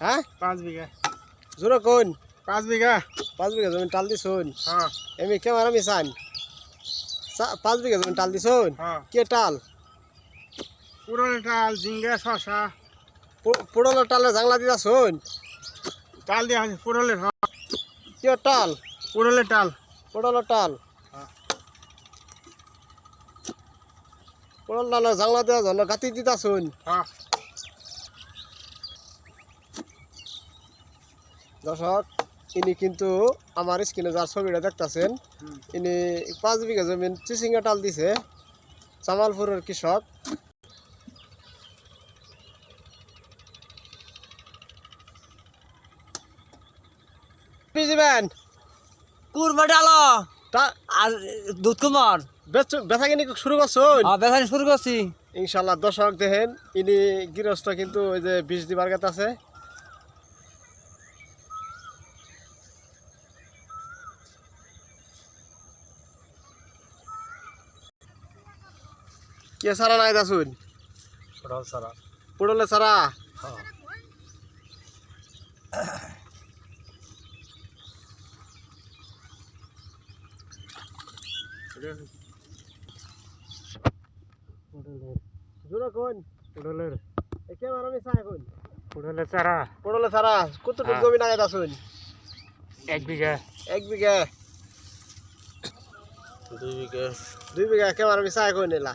হ্যাঁ পাঁচ বিঘা। জোরে কোন? পাঁচ বিঘা। পাঁচ বিঘা জমি টাল দিছুন। এমনি কেমন আমি চান? পাঁচ বিঘা জমি টাল দিছুন? কে টাল পুরনো টাল ঝিঙ্গা শশা পুরোলো টালে জাংলা দিতা শুন টাল হয়েছে পুরলের কে টাল পুরলের টাল পুরোলো টাল পুরোল জাংলা দেওয়া গাতি দিতা শুন। হ্যাঁ। দর্শক ইনি কিন্তু আমার স্ক্রিনে যার ছবিটা দেখতাছেন। ইনি পাঁচ বিঘা জমিন চিচিঙ্গা টাল দিছে জামালপুরের কৃষক। কুরবা ডালো। তা আর দুধ কুমার বেচ- বেচা কিনি শুরু করছুন বেসানি শুরু করছি। ইনশাল্লাহ দর্শক দেখেন ইনি গৃহস্থ কিন্তু ওই যে বিষ দিবার গাত আছে। কে সারা নাই দাসুন? সরল সারা। পুরলে সারা? কোন? চাই কোন? চারা। কতটুকু হ্যাঁ। জমি নাই দাসুন এক বিঘা। এক বিঘা। দুই বিঘা। দুই বিঘা কে মারামি চাই কোন এলা?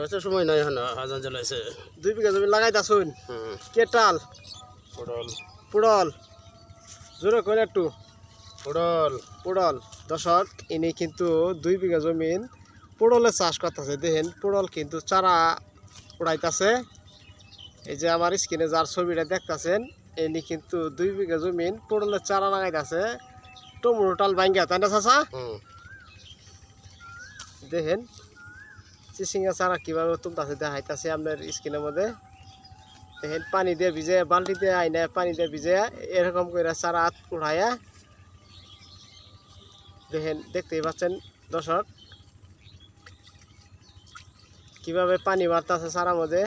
হচ্ছে সময় নাই আজান জ্বালাইছে। দুই বিঘা জমি লাগাই দাসুন হুম। কে টাল পটল পুড়ল। জোরে কোন একটু? পটল পুড়ল। দর্শক ইনি কিন্তু দুই বিঘা জমিন পুড়লের চাষ করতেছে। দেখেন পোড়ল কিন্তু চারা উড়াইতেছে এই যে আমার স্ক্রিনে যার ছবিটা দেখতাছেন ইনি কিন্তু দুই বিঘা জমিন পুড়লের চারা লাগাইতেছে। টমেটো টাল ভাঙ্গা তাই না চাষা দেখেন চিচিঙ্গা চারা কীভাবে তুলতেছে দেখাইতেছে আপনার স্ক্রিনের মধ্যে। দেখেন পানি দিয়ে ভিজে বালতি দিয়ে আইনে পানি দিয়ে ভিজে এরকম করে চারা উঠাইয়া দেখেন দেখতেই পাচ্ছেন দর্শক। কীভাবে পানি বাড়তেছে সারা মধ্যে